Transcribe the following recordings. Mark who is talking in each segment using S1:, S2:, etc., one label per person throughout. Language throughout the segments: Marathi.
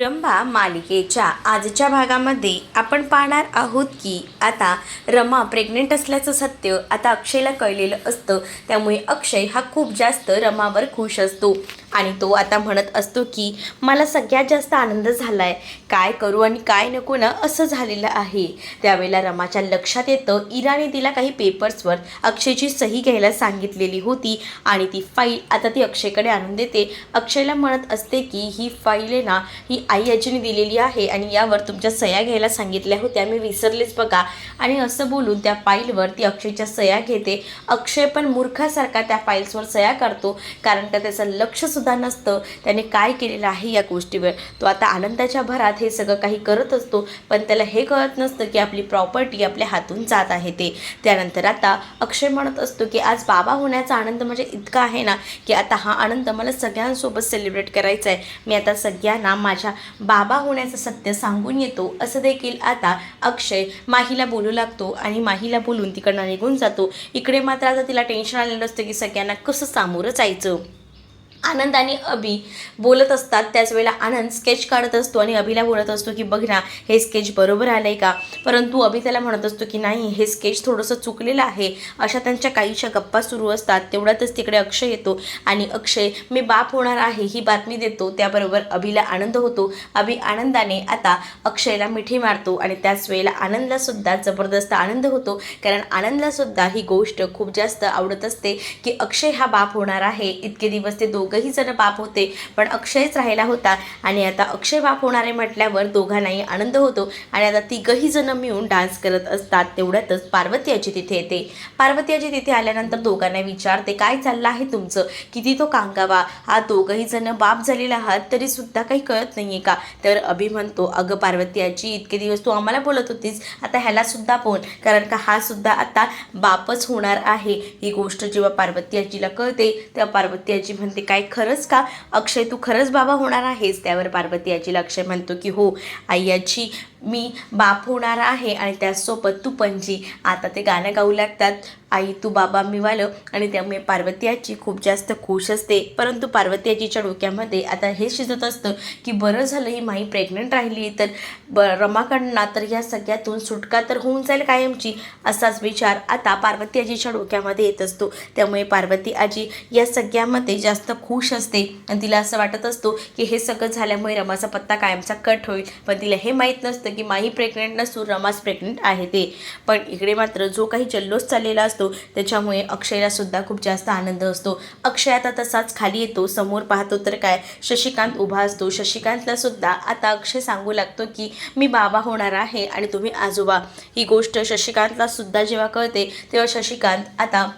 S1: रंभा मालिकेच्या आजच्या भागामध्ये आपण पाहणार आहोत की आता रमा प्रेग्नेंट असल्याचं सत्य आता अक्षयला कळलेलं असतं. त्यामुळे अक्षय हा खूप जास्त रमावर खुश असतो. आणि तो आता म्हणत असतो की मला सगळ्यात जास्त आनंद झाला आहे काय करू आणि काय नको ना असं झालेलं आहे. त्यावेळेला रमाच्या लक्षात येतं इराने तिला काही पेपर्सवर अक्षयची सही घ्यायला सांगितलेली होती आणि ती फाईल आता ती अक्षयकडे आणून देते. अक्षयला म्हणत असते की ही फाईल आहे ना ही आई आजीने दिलेली आहे आणि यावर तुमच्या सह्या घ्यायला सांगितल्या होत्या. मी विसरलेच बघा. आणि असं बोलून त्या फाईलवर ती अक्षयच्या सह्या घेते. अक्षय पण मूर्खासारखा त्या फाईल्सवर सह्या करतो कारण का त्याचं लक्ष सुद्धा नसतं. त्याने काय केलेलं आहे या गोष्टीवर? तो आता आनंदाच्या भरात हे सगळं काही करत असतो पण त्याला हे कळत नसतं की आपली प्रॉपर्टी आपल्या हातून जात आहे ते. त्यानंतर आता अक्षय म्हणत असतो की आज बाबा होण्याचा आनंद म्हणजे इतका आहे ना की आता हा आनंद मला सगळ्यांसोबत सेलिब्रेट करायचा आहे. मी आता सगळ्यांना माझ्या बाबा होण्याचं सत्य सांगून येतो. असं देखील आता अक्षय माहीला बोलू लागतो आणि माहीला बोलून तिकडनं निघून जातो. इकडे मात्र आता तिला टेन्शन आलेलं असतं की सगळ्यांना कसं सामोरं जायचं? आनंद आणि अभि बोलत असतात. त्याच वेळेला आनंद स्केच काढत असतो आणि अभिला बोलत असतो की बघ ना हे स्केच बरोबर आलं आहे का? परंतु अभि त्याला म्हणत असतो की नाही हे स्केच थोडंसं चुकलेलं आहे. अशा त्यांच्या काहीशा गप्पा सुरू असतात. तेवढ्यातच तिकडे अक्षय येतो आणि अक्षय मी बाप होणार आहे ही बातमी देतो. त्याबरोबर अभिला आनंद होतो. अभि आनंदाने आता अक्षयला मिठी मारतो आणि त्याच वेळेला आनंदलासुद्धा जबरदस्त आनंद होतो. कारण आनंदलासुद्धा ही गोष्ट खूप जास्त आवडत असते की अक्षय हा बाप होणार आहे. इतके दिवस ते दोघं दोघंही जण बाप होते पण अक्षयच राहिला होता. आणि आता अक्षय बाप होणारे म्हटल्यावर दोघांनाही आनंद होतो. आणि आता तिघही जण मिळून डान्स करत असतात. तेवढ्यातच पार्वती आजी तिथे येते. पार्वती आजी तिथे आल्यानंतर दोघांना विचारते काय चाललं आहे तुमचं? किती तो कांगावा? हा दोघंही जण बाप झालेला आहात तरी सुद्धा काही कळत नाहीये का? तर अभि म्हणतो अगं पार्वती आजी इतके दिवस तू आम्हाला बोलत होतीस. आता ह्याला सुद्धा फोन कारण का हा सुद्धा आता बापच होणार आहे. ही गोष्ट जेव्हा पार्वती आजीला कळते तेव्हा पार्वती आजी म्हणते काय खरंच का? अक्षय तू खरंच बाबा होणार आहेस? त्यावर पार्वती आजीला अक्षय म्हणतो की हो आई आजी मी बाप होणार आहे आणि त्याचसोबत तू पणजी. आता ते गाणं गाऊ लागतात. आई तू बाबा मी वालं. आणि त्यामुळे पार्वती आजी खूप जास्त खुश असते. परंतु पार्वती आजीच्या डोक्यामध्ये आता हे शिजत असतं की बरं झालं ही माई प्रेग्नंट राहिली तर ब रमाकडना तर या सगळ्यातून सुटका तर होऊन जाईल कायमची असाच विचार आता पार्वती आजीच्या डोक्यामध्ये येत असतो. त्यामुळे पार्वती आजी या सगळ्यामध्ये जास्त खुश असते. आणि तिला असं वाटत असतो की हे सगळं झाल्यामुळे रमाचा पत्ता कायमचा कट होईल. पण तिला हे माहीत नसतं की माही प्रेग्नेंट नसून रमाच प्रेग्नेंट आहे ते. पण इकडे मात्र जो काही जल्लोष चाललेला असतो त्याच्यामुळे अक्षयला सुद्धा खूप जास्त आनंद असतो. अक्षय आता तसाच खाली येतो समोर पाहतो तर काय शशिकांत उभा असतो. शशिकांतला सुद्धा आता अक्षय सांगू लागतो की मी बाबा होणार आहे आणि तुम्ही आजोबा. ही गोष्ट शशिकांतला सुद्धा जेव्हा कळते तेव्हा शशिकांत आता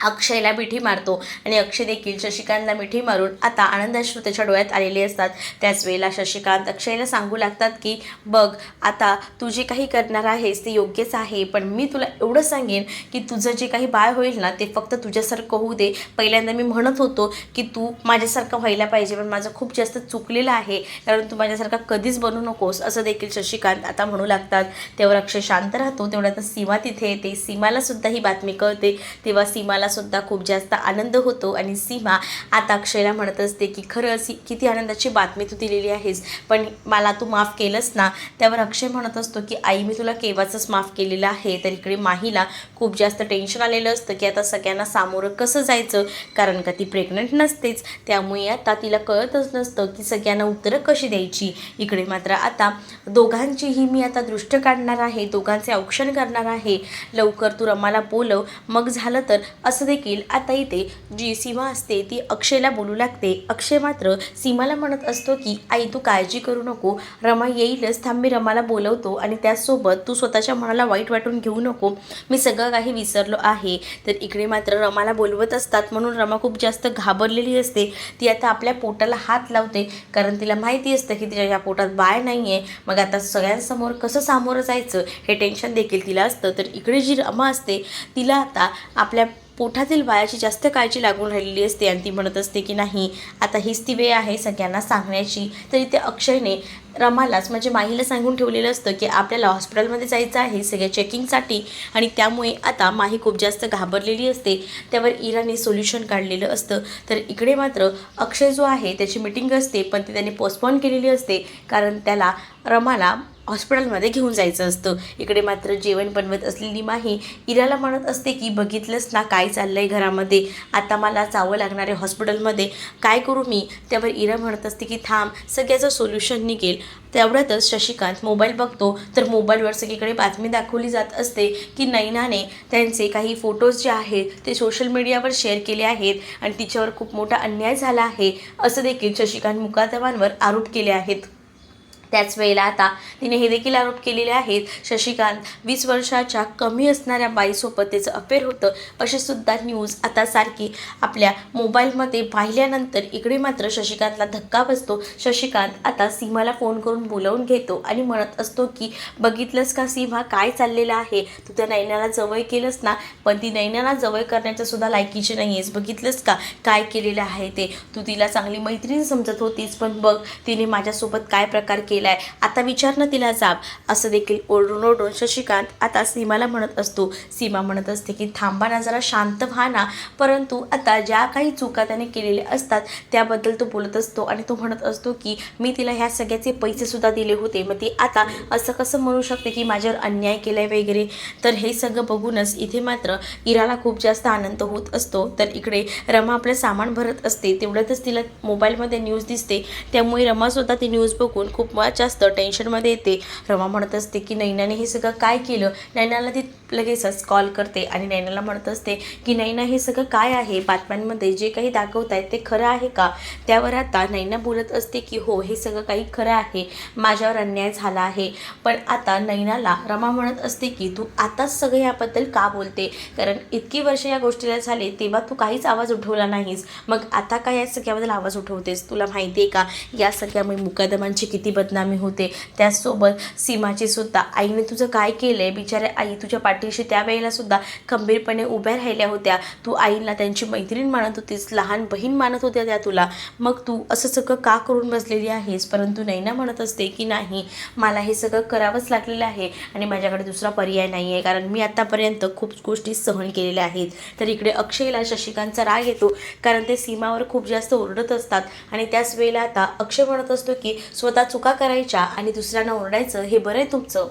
S1: अक्षयला मिठी मारतो आणि अक्षय देखील शशिकांतला मिठी मारून आता आनंदाश्रू त्याच्या डोळ्यात आलेले असतात. त्याच वेळेला शशिकांत अक्षयला सांगू लागतात की बघ आता तू जे काही करणार आहेस ते योग्यच आहे पण मी तुला एवढं सांगेन की तुझं जे काही बाळ होईल ना ते फक्त तुझ्यासारखं होऊ दे. पहिल्यांदा मी म्हणत होतो की तू माझ्यासारखं व्हायला पाहिजे पण माझं खूप जास्त चुकलेलं आहे कारण तू माझ्यासारखा कधीच बनू नकोस असं देखील शशिकांत आता म्हणू लागतात. तेव्हा अक्षय शांत राहतो तेवढ्यात सीमा तिथे येते. सीमालासुद्धा ही बातमी कळते. तेव्हा सीमाला सुद्धा खूप जास्त आनंद होतो. आणि सीमा आता अक्षयला म्हणत असते की खरंच किती आनंदाची बातमी तू दिलेली आहेस पण मला तू माफ केलंस ना? त्यावर अक्षय म्हणत असतो की आई मी तुला केव्हाचंच माफ केलेलं आहे? तर इकडे माहीला खूप जास्त टेन्शन आलेलं असतं की आता सगळ्यांना सामोरं कसं जायचं? कारण का ती प्रेग्नंट नसतेच. त्यामुळे आता तिला कळतच नसतं की सगळ्यांना उत्तरं कशी द्यायची? इकडे मात्र आता दोघांचीही मी आता दृष्ट काढणार आहे दोघांचे औक्षण करणार आहे. लवकर तू रमाला बोलव. मग झालं तर असं देखील आता इथे जी सीमा असते ती अक्षयला बोलू लागते. अक्षय मात्र सीमाला म्हणत असतो की आई तू काळजी करू नको. रमा येईलच. थांब मी रमाला बोलवतो आणि त्याचसोबत तू स्वतःच्या मनाला वाईट वाटून घेऊ नको. मी सगळं काही विसरलो आहे. तर इकडे मात्र रमाला बोलवत असतात. म्हणून रमा खूप जास्त घाबरलेली असते. ती आता आपल्या पोटाला हात लावते. कारण तिला माहिती असतं की तिच्या या पोटात बाळ नाही आहे मग आता सगळ्यांसमोर कसं सामोरं जायचं हे टेन्शन देखील तिला असतं. तर इकडे जी रमा असते तिला आता आपल्या पोटातील बायाची जास्त काळजी लागून राहिलेली असते. आणि ती म्हणत असते की नाही आता हीच ती वेळ आहे सगळ्यांना सांगण्याची. तरी ते अक्षयने रमालाच म्हणजे माहीला सांगून ठेवलेलं असतं की आपल्याला हॉस्पिटलमध्ये जायचं आहे सगळ्या चेकिंगसाठी. आणि त्यामुळे आता माही खूप जास्त घाबरलेली असते. त्यावर इराने सोल्युशन काढलेलं असतं. तर इकडे मात्र अक्षय जो आहे त्याची मिटिंग असते पण ती त्याने पोस्टपॉन केलेली असते. कारण त्याला रमाला हॉस्पिटलमध्ये घेऊन जायचं असतं. इकडे मात्र जेवण बनवत असलेली माही इराला म्हणत असते की बघितलंच ना काय चाललं आहे घरामध्ये? आता मला जावं लागणार आहे हॉस्पिटलमध्ये. काय करू मी? त्यावर इरा म्हणत असते की थांब सगळ्याचं सोल्युशन निघेल. तेवढ्यातच शशिकांत मोबाईल बघतो. तर मोबाईलवर सगळीकडे बातमी दाखवली जात असते की नैनाने त्यांचे काही फोटोज जे आहेत ते सोशल मीडियावर शेअर केले आहेत आणि तिच्यावर खूप मोठा अन्याय झाला आहे असं देखील शशिकांत मुकादमांवर आरोप केले आहेत. त्याच वेळेला आता तिने हे देखील आरोप केलेले आहेत. शशिकांत वीस वर्षाच्या कमी असणाऱ्या बाईसोबत त्याचं अफेअर होतं. अशीसुद्धा न्यूज आता सारखी आपल्या मोबाईलमध्ये पाहिल्यानंतर इकडे मात्र शशिकांतला धक्का बसतो. शशिकांत आता सीमाला फोन करून बोलवून घेतो आणि म्हणत असतो की बघितलंस का सीमा? काय चाललेलं आहे? तू त्या नैनाला जवळ केलंस ना? पण ती नैनाला जवळ करण्याचं सुद्धा लायकीची नाही आहेस बघितलंस का? काय केलेलं आहे ते? तू तिला चांगली मैत्रीण समजत होतीस. पण बघ तिने माझ्यासोबत काय प्रकार केला आहे आता विचार ना तिला जाब. असं देखील ओरडून ओरडून शशिकांत आता सीमाला म्हणत असतो. सीमा म्हणत असते की थांबा ना जरा शांत व्हा ना. परंतु आता ज्या काही चुका त्याने केलेल्या असतात त्याबद्दल तो बोलत असतो आणि तो म्हणत असतो की मी तिला ह्या सगळ्याचे पैसेसुद्धा दिले होते. मग ती आता असं कसं म्हणू शकते की माझ्यावर अन्याय केला आहे वगैरे? तर हे सगळं बघूनच इथे मात्र इराला खूप जास्त आनंद होत असतो. तर इकडे रमा आपलं सामान भरत असते. तेवढ्यातच तिला मोबाईलमध्ये न्यूज दिसते. त्यामुळे रमासुद्धा ती न्यूज बघून खूप जास्त टेन्शनमध्ये येते. रमा म्हणत असते की नैनाने हे सगळं काय केलं? नैनाला ती लगेचच कॉल करते आणि नैनाला म्हणत असते की नैना हे सगळं काय आहे? बातम्यांमध्ये जे काही दाखवत आहेत ते खरं आहे का? त्यावर आता नैना बोलत असते की हो हे सगळं काही खरं आहे. माझ्यावर अन्याय झाला आहे. पण आता नैनाला रमा म्हणत असते की तू आताच सगळं याबद्दल का बोलते? कारण इतकी वर्ष या गोष्टीला झाले तेव्हा तू काहीच आवाज उठवला नाहीस. मग आता काय या सगळ्याबद्दल आवाज उठवतेस? तुला माहिती आहे का? या सगळ्यामुळे मुकादमांची किती बदल होते. त्याचसोबत सीमाची सुद्धा. आईने तुझं काय केलं आहे बिचारे आई तुझ्या पाठीशी त्यावेळेला सुद्धा खंबीरपणे उभ्या राहिल्या होत्या. तू आईला त्यांची मैत्रीण मानत होतीस लहान बहीण मानत होत्या त्या तुला. मग तू असं सगळं का करून बसलेली आहेस? परंतु नैना म्हणत असते की नाही मला हे सगळं करावंच लागलेलं आहे आणि माझ्याकडे दुसरा पर्याय नाही आहे कारण मी आत्तापर्यंत खूप गोष्टी सहन केलेल्या आहेत. तर इकडे अक्षयला शशिकांतचा राग येतो. कारण ते सीमावर खूप जास्त ओरडत असतात. आणि त्याच वेळेला आता अक्षय म्हणत असतो की स्वतः चुका करायच्या आणि दुसऱ्यांना ओरडायचं हे बरं आहे तुमचं.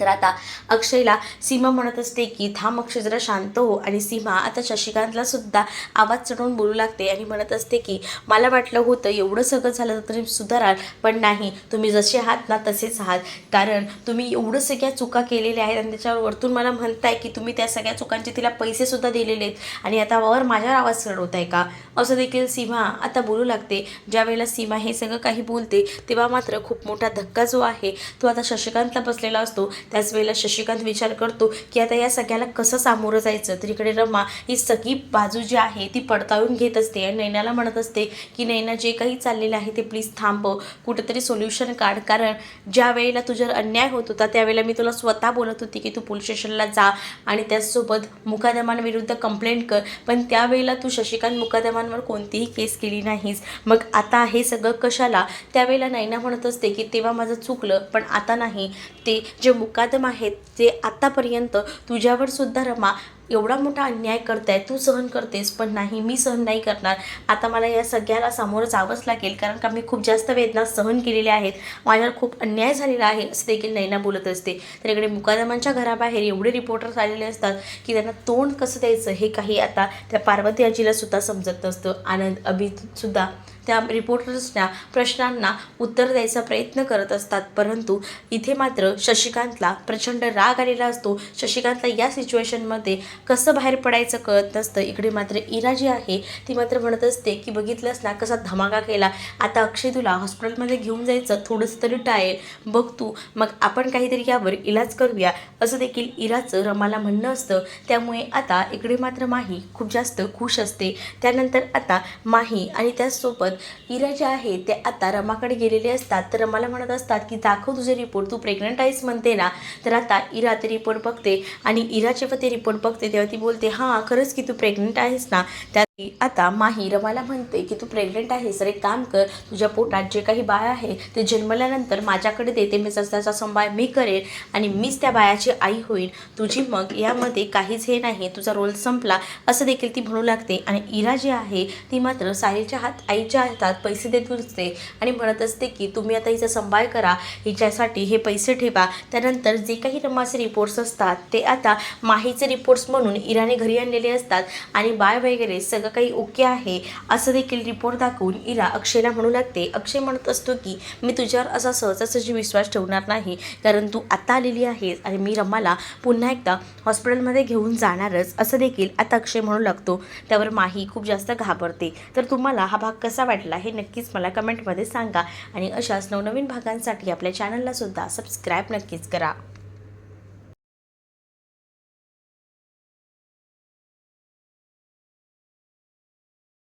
S1: तर आता अक्षयला सीमा म्हणत असते की थांब अक्षय जरा शांत हो. आणि सीमा आता शशिकांतला सुद्धा आवाज चढवून बोलू लागते आणि म्हणत असते की मला वाटलं होतं एवढं सगळं झालं तरी सुधाराल पण नाही. तुम्ही जसे आहात ना तसेच आहात. कारण तुम्ही एवढं सगळ्या चुका केलेल्या आहेत आणि त्याच्यावर वरतून मला म्हणताय की तुम्ही त्या सगळ्या चुकांचे तिला पैसेसुद्धा दिलेले आहेत आणि आता वर माझ्यावर आवाज चढवत आहे का? असं देखील सीमा आता बोलू लागते. ज्या वेळेला सीमा हे सगळं काही बोलते तेव्हा मात्र खूप मोठा धक्का जो आहे तो आता शशिकांतला बसलेला असतो. त्याच वेळेला शशिकांत विचार करतो की आता या सगळ्याला कसं सामोरं जायचं? तर इकडे रमा ही सगळी बाजू जी आहे ती पडताळून घेत असते आणि नैनाला म्हणत असते की नैना जे काही चाललेलं आहे ते प्लीज थांबव कुठंतरी सोल्युशन काढ. कारण ज्या वेळेला तुझ्यावर अन्याय होत होता त्यावेळेला मी तुला स्वतः बोलत होती की तू पोलीस स्टेशनला जा आणि त्याचसोबत मुकादमांविरुद्ध कंप्लेंट कर. पण त्यावेळेला तू शशिकांत मुकादमांवर कोणतीही केस केली नाहीस. मग आता हे सगळं कशाला? त्यावेळेला नैना म्हणत असते की तेव्हा माझं चुकलं पण आता नाही. ते जे मुकादम आहेत जे आत्तापर्यंत तुझ्यावर सुद्धा रमा एवढा मोठा अन्याय करताय तू सहन करतेस पण नाही मी सहन नाही करणार. आता मला या सगळ्याला सामोरं जावंच लागेल कारण का मी खूप जास्त वेदना सहन केलेल्या आहेत. माझ्यावर खूप अन्याय झालेला आहे असं देखील नैना बोलत असते. तर इकडे मुकादमांच्या घराबाहेर एवढे रिपोर्टर्स आलेले असतात की त्यांना तोंड कसं द्यायचं हे काही आता त्या पार्वती आजीला सुद्धा समजत नसतं. आनंद अभितसुद्धा त्या रिपोर्टर्सच्या प्रश्नांना उत्तर द्यायचा प्रयत्न करत असतात. परंतु इथे मात्र शशिकांतला प्रचंड राग आलेला असतो. शशिकांतला या सिच्युएशनमध्ये कसं बाहेर पडायचं कळत नसतं. इकडे मात्र इरा जी आहे ती मात्र म्हणत असते की बघितलंस ना कसा धमाका केला? आता अक्षय तुला हॉस्पिटलमध्ये घेऊन जायचं थोडंसं तरी टाळेल. बघ तू मग आपण काहीतरी यावर इलाज करूया. असं देखील इराचं रमाला म्हणणं असतं. त्यामुळे आता इकडे मात्र माही खूप जास्त खुश असते. त्यानंतर आता माही आणि त्याचसोबत इरा जे आहे ते आता रमाकडे गेलेले असतात. तर रमाला म्हणत असतात की दाखव तुझे रिपोर्ट तू प्रेग्नंट आहेस म्हणते ना तर आता इरा ते रिपोर्ट बघते आणि इरा जेव्हा ते रिपोर्ट बघते तेव्हा ती बोलते हां खरंच की तू प्रेग्नंट आहेस ना. त्या आता माही रमाला म्हणते की तू प्रेग्नंट आहेस. तर एक काम कर. तुझ्या पोटात जे काही बाळ आहे ते जन्मल्यानंतर माझ्याकडे देते. मी सस्ताचा संभाळ मी करेन आणि मीच त्या बायाची आई होईल तुझी मग यामध्ये काहीच हे नाही. तुझा रोल संपला. असं देखील ती म्हणू लागते. आणि इरा जी आहे ती मात्र साहिलच्या हात आईच्या हातात पैसे देत असते आणि म्हणत असते की तुम्ही आता हिचा सांभाळ करा हिच्यासाठी हे पैसे ठेवा. त्यानंतर जे काही रमाचे रिपोर्ट्स असतात ते आता माहीचे रिपोर्ट्स म्हणून इराणी घरी आणलेले असतात. आणि बाय वगैरे सगळं काही ओके आहे असं देखील रिपोर्ट दाखवून इरा अक्षयला म्हणू लागते. अक्षय म्हणत असतो की मी तुझ्यावर असा सहजासहजी विश्वास ठेवणार नाही कारण तू आता आलेली आहेस आणि मी रमाला पुन्हा एकदा हॉस्पिटलमध्ये घेऊन जाणारच. असं देखील आता अक्षय म्हणू लागतो. त्यावर माही खूप जास्त घाबरते. तर तुम्हाला हा भाग कसा वाटला हे नक्कीच मला कमेंटमध्ये सांगा. आणि अशाच नवनवीन भागांसाठी आपल्या चॅनलला सुद्धा सबस्क्राईब नक्कीच करा.